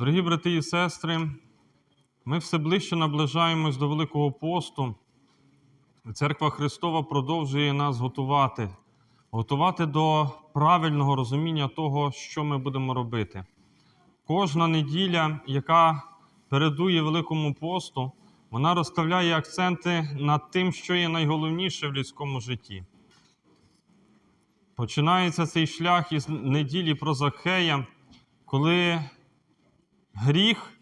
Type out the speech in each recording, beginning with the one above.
Дорогі брати і сестри, ми все ближче наближаємось до Великого посту. Церква Христова продовжує нас готувати, готувати до правильного розуміння того, що ми будемо робити. Кожна неділя, яка передує Великому посту, вона розставляє акценти над тим, що є найголовніше в людському житті. Починається цей шлях із неділі про Закхея, коли гріх,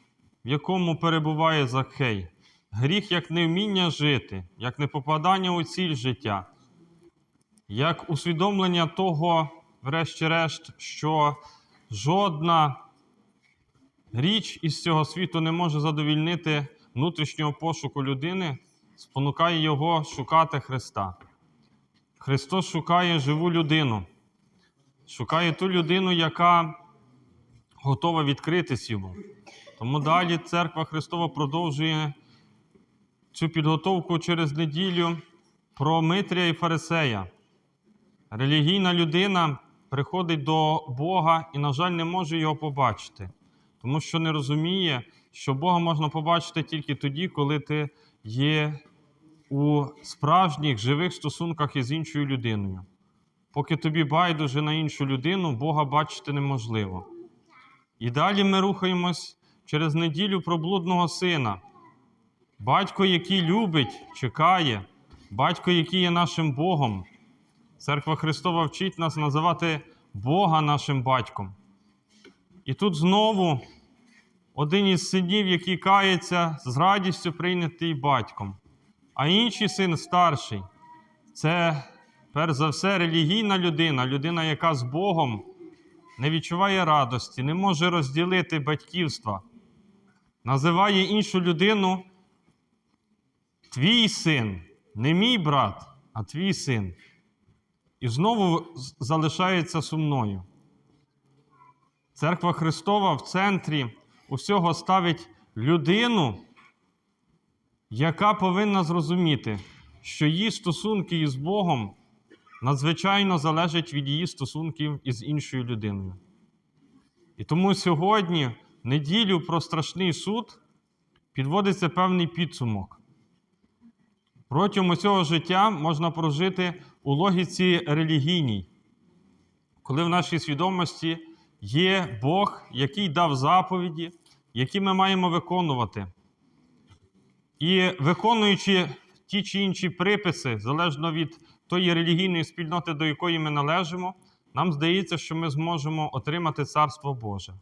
в якому перебуває Закхей, гріх як невміння жити, як непопадання у ціль життя, як усвідомлення того, врешті-решт, що жодна річ із цього світу не може задовільнити внутрішнього пошуку людини, спонукає його шукати Христа. Христос шукає живу людину, шукає ту людину, яка готова відкритись йому. Тому далі Церква Христова продовжує цю підготовку через неділю про Митрія і Фарисея. Релігійна людина приходить до Бога і, на жаль, не може його побачити, тому що не розуміє, що Бога можна побачити тільки тоді, коли ти є у справжніх живих стосунках із іншою людиною. Поки тобі байдуже на іншу людину, Бога бачити неможливо. І далі ми рухаємось через неділю про блудного сина. Батько, який любить, чекає, батько, який є нашим Богом. Церква Христова вчить нас називати Бога нашим батьком. І тут знову один із синів, який кається, з радістю прийнятий батьком. А інший син старший це, перш за все, релігійна людина, людина, яка з Богом не відчуває радості, не може розділити батьківства, називає іншу людину твій син, не мій брат, а твій син. І знову залишається сумною. Церква Христова в центрі усього ставить людину, яка повинна зрозуміти, що її стосунки із Богом надзвичайно залежать від її стосунків із іншою людиною. І тому сьогодні, неділю про страшний суд, підводиться певний підсумок. Протягом усього життя можна прожити у логіці релігійній, коли в нашій свідомості є Бог, який дав заповіді, які ми маємо виконувати. І виконуючи ті чи інші приписи, залежно від тої релігійної спільноти, до якої ми належимо, нам здається, що ми зможемо отримати Царство Боже.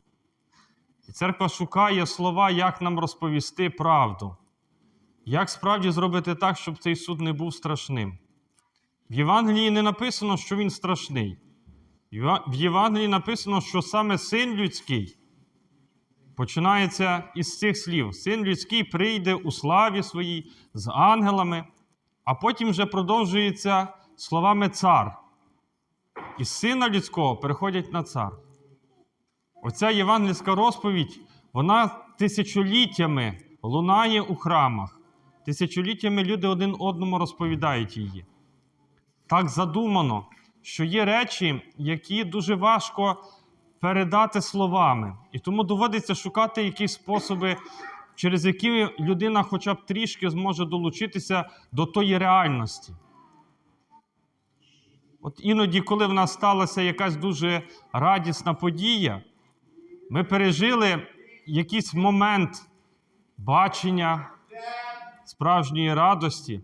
І церква шукає слова, як нам розповісти правду, як справді зробити так, щоб цей суд не був страшним. В Євангелії не написано, що він страшний. В Євангелії написано, що саме син людський починається із цих слів: Син людський прийде у славі своїй з ангелами, а потім вже продовжується словами цар. Із сина людського переходять на цар. Оця євангельська розповідь, вона тисячоліттями лунає у храмах. Тисячоліттями люди один одному розповідають її. Так задумано, що є речі, які дуже важко передати словами. І тому доводиться шукати якісь способи, через які людина хоча б трішки зможе долучитися до тої реальності. От іноді, коли в нас сталася якась дуже радісна подія, ми пережили якийсь момент бачення справжньої радості,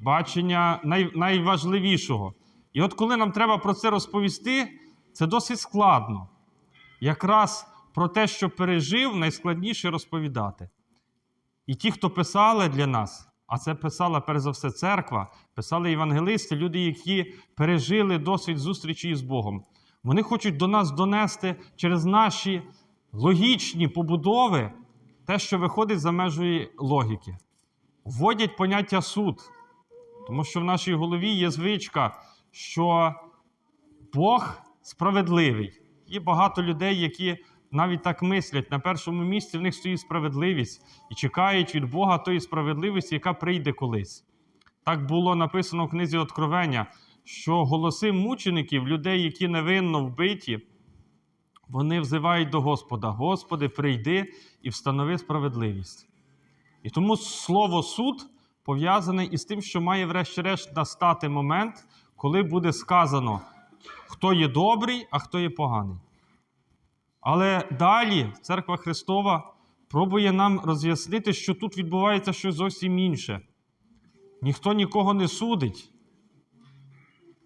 бачення най, найважливішого. І от коли нам треба про це розповісти, це досить складно. Якраз про те, що пережив, найскладніше розповідати. І ті, хто писали для нас, а це писала перш за все церква, писали євангелисти, люди, які пережили досвід зустрічі із Богом. Вони хочуть до нас донести через наші логічні побудови те, що виходить за межі логіки. Вводять поняття суд, тому що в нашій голові є звичка, що Бог справедливий. Є багато людей, які навіть так мислять. На першому місці в них стоїть справедливість і чекають від Бога тої справедливості, яка прийде колись. Так було написано в книзі Откровення, що голоси мучеників, людей, які невинно вбиті, вони взивають до Господа: Господи, прийди і встанови справедливість. І тому слово суд пов'язане із тим, що має, врешті-решт, настати момент, коли буде сказано, хто є добрий, а хто є поганий. Але далі Церква Христова пробує нам роз'яснити, що тут відбувається щось зовсім інше. Ніхто нікого не судить.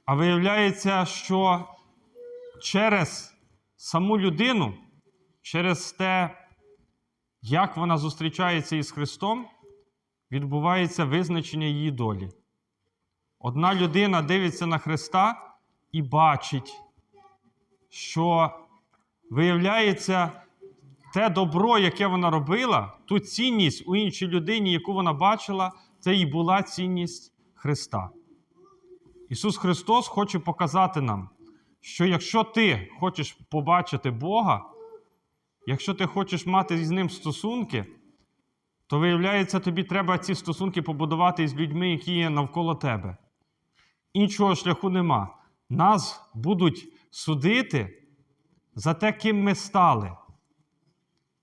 А виявляється, що через саму людину, через те, як вона зустрічається із Христом, відбувається визначення її долі. Одна людина дивиться на Христа і бачить, що виявляється те добро, яке вона робила, ту цінність у іншій людині, яку вона бачила, це і була цінність Христа. Ісус Христос хоче показати нам, що якщо ти хочеш побачити Бога, якщо ти хочеш мати з Ним стосунки, то виявляється, тобі треба ці стосунки побудувати із людьми, які є навколо тебе. Іншого шляху нема. Нас будуть судити за те, ким ми стали.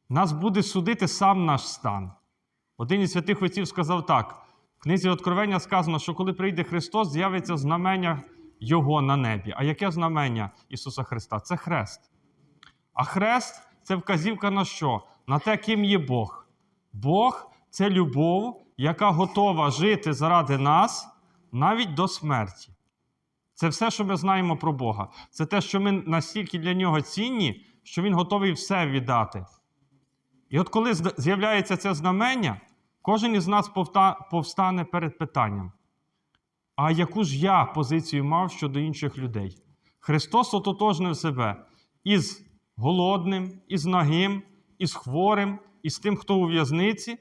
Нас буде судити сам наш стан. Один із святих отців сказав так: в книзі Откровення сказано, що коли прийде Христос, з'явиться знамення Його на небі. А яке знамення Ісуса Христа? Це хрест. А хрест це вказівка на що? На те, ким є Бог. Бог це любов, яка готова жити заради нас навіть до смерті. Це все, що ми знаємо про Бога. Це те, що ми настільки для нього цінні, що Він готовий все віддати. І от коли з'являється це знамення, кожен із нас повстане перед питанням: а яку ж я позицію мав щодо інших людей? Христос ототожнив себе із голодним, із нагим, із хворим, із тим, хто у в'язниці.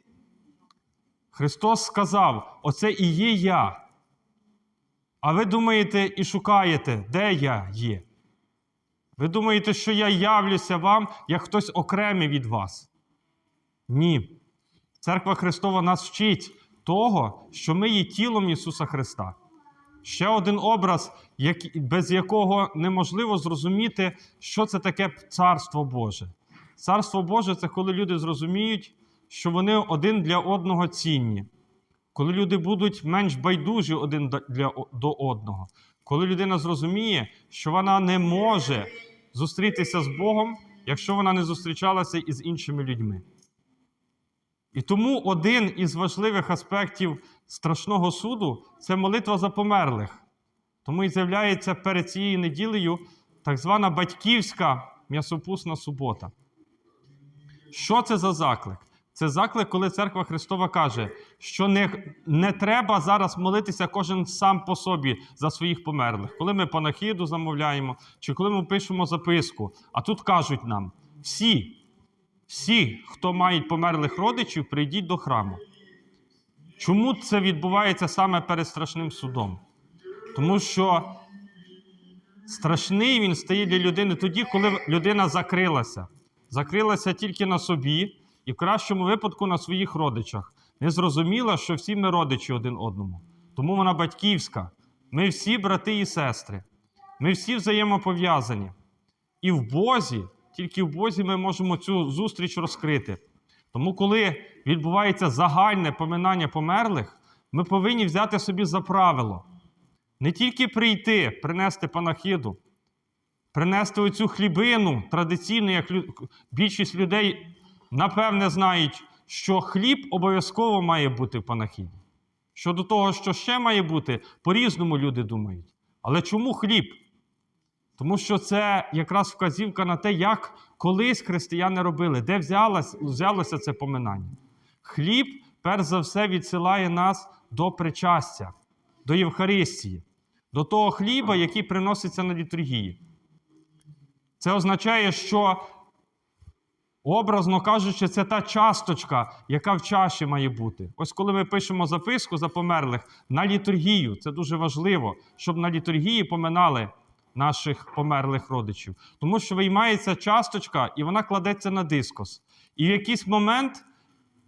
Христос сказав: Оце і є я. А ви думаєте і шукаєте, де я є? Ви думаєте, що я явлюся вам як хтось окремий від вас? Ні. Церква Христова нас вчить того, що ми є тілом Ісуса Христа. Ще один образ, без якого неможливо зрозуміти, що це таке Царство Боже. Царство Боже це коли люди зрозуміють, що вони один для одного цінні. Коли люди будуть менш байдужі один до- одного. Коли людина зрозуміє, що вона не може зустрітися з Богом, якщо вона не зустрічалася із іншими людьми. І тому один із важливих аспектів страшного суду це молитва за померлих. Тому і з'являється перед цією неділею так звана батьківська м'ясопусна субота. Що це за заклик? Це заклик, коли церква Христова каже, що не, не треба зараз молитися кожен сам по собі за своїх померлих. Коли ми панахіду замовляємо, чи коли ми пишемо записку, а тут кажуть нам: всі, всі, хто мають померлих родичів, прийдіть до храму. Чому це відбувається саме перед страшним судом? Тому що страшний він стає для людини тоді, коли людина закрилася. Закрилася тільки на собі і в кращому випадку на своїх родичах. Не зрозуміла, що всі ми родичі один одному. Тому вона батьківська. Ми всі брати і сестри. Ми всі взаємопов'язані. І в Бозі, тільки в Бозі ми можемо цю зустріч розкрити. Тому, коли відбувається загальне поминання померлих, ми повинні взяти собі за правило не тільки прийти, принести панахиду, принести оцю хлібину традиційну, як більшість людей напевне знають, що хліб обов'язково має бути в панахіді. Щодо того, що ще має бути, по-різному люди думають. Але чому хліб? Тому що це якраз вказівка на те, як колись християни робили, де взялось, взялося це поминання. Хліб, перш за все, відсилає нас до причастя, до Євхаристії, до того хліба, який приноситься на літургії. Це означає, що, образно кажучи, це та часточка, яка в чаші має бути. Ось коли ми пишемо записку за померлих на літургію, це дуже важливо, щоб на літургії поминали наших померлих родичів. Тому що виймається часточка, і вона кладеться на дискос. І в якийсь момент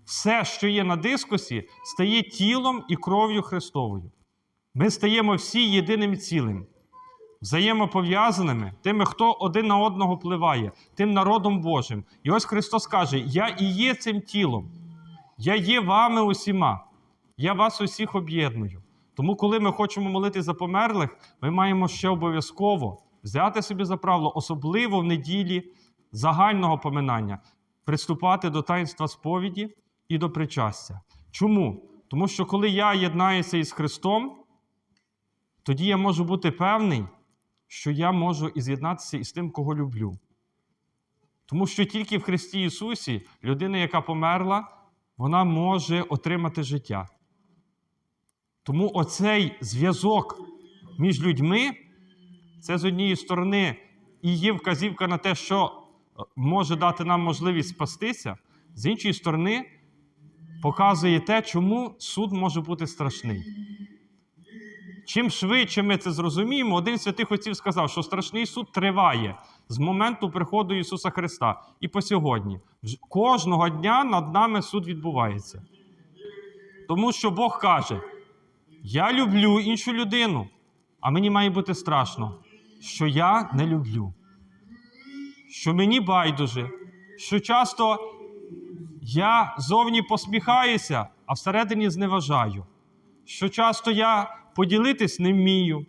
все, що є на дискосі, стає тілом і кров'ю Христовою. Ми стаємо всі єдиним цілим. Взаємопов'язаними, тими, хто один на одного впливає, тим народом Божим. І ось Христос каже: Я і є цим тілом, я є вами усіма, я вас усіх об'єдную. Тому, коли ми хочемо молити за померлих, ми маємо ще обов'язково взяти собі за правило, особливо в неділі загального поминання, приступати до таїнства сповіді і до причастя. Чому? Тому що коли я єднаюся із Христом, тоді я можу бути певний, що я можу і з'єднатися із тим, кого люблю. Тому що тільки в Христі Ісусі людина, яка померла, вона може отримати життя. Тому оцей зв'язок між людьми це з однієї сторони і є вказівка на те, що е, може дати нам можливість спастися, з іншої сторони, показує те, чому суд може бути страшний. Чим швидше ми це зрозуміємо, один з святих отців сказав, що страшний суд триває з моменту приходу Ісуса Христа і по сьогодні. Кожного дня над нами суд відбувається. Тому що Бог каже: Я люблю іншу людину, а мені має бути страшно, що я не люблю, що мені байдуже, що часто я зовні посміхаюся, а всередині зневажаю що часто я поділитись не вмію,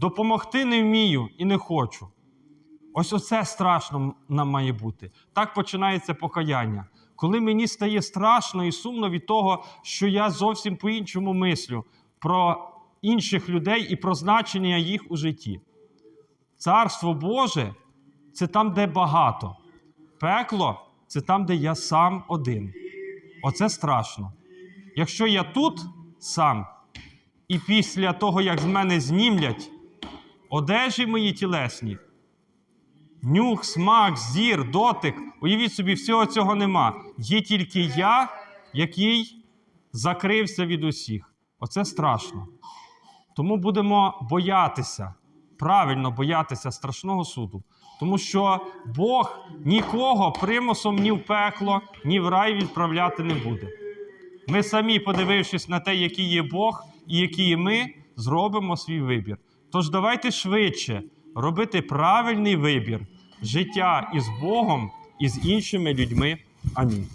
допомогти не вмію і не хочу. Ось оце страшно нам має бути. Так починається покаяння. Коли мені стає страшно і сумно від того, що я зовсім по-іншому мислю про інших людей і про значення їх у житті. Царство Боже це там, де багато. Пекло це там, де я сам один. Оце страшно. Якщо я тут сам, і після того, як з мене знімлять одежі мої тілесні, нюх, смак, зір, дотик, уявіть собі, всього цього нема. Є тільки я, який закрився від усіх. Оце страшно. Тому будемо боятися, правильно боятися страшного суду. Тому що Бог нікого примусом ні в пекло, ні в рай відправляти не буде. Ми самі, подивившись на те, який є Бог які ми, зробимо свій вибір. Тож давайте швидше робити правильний вибір життя із Богом і з іншими людьми. Амінь.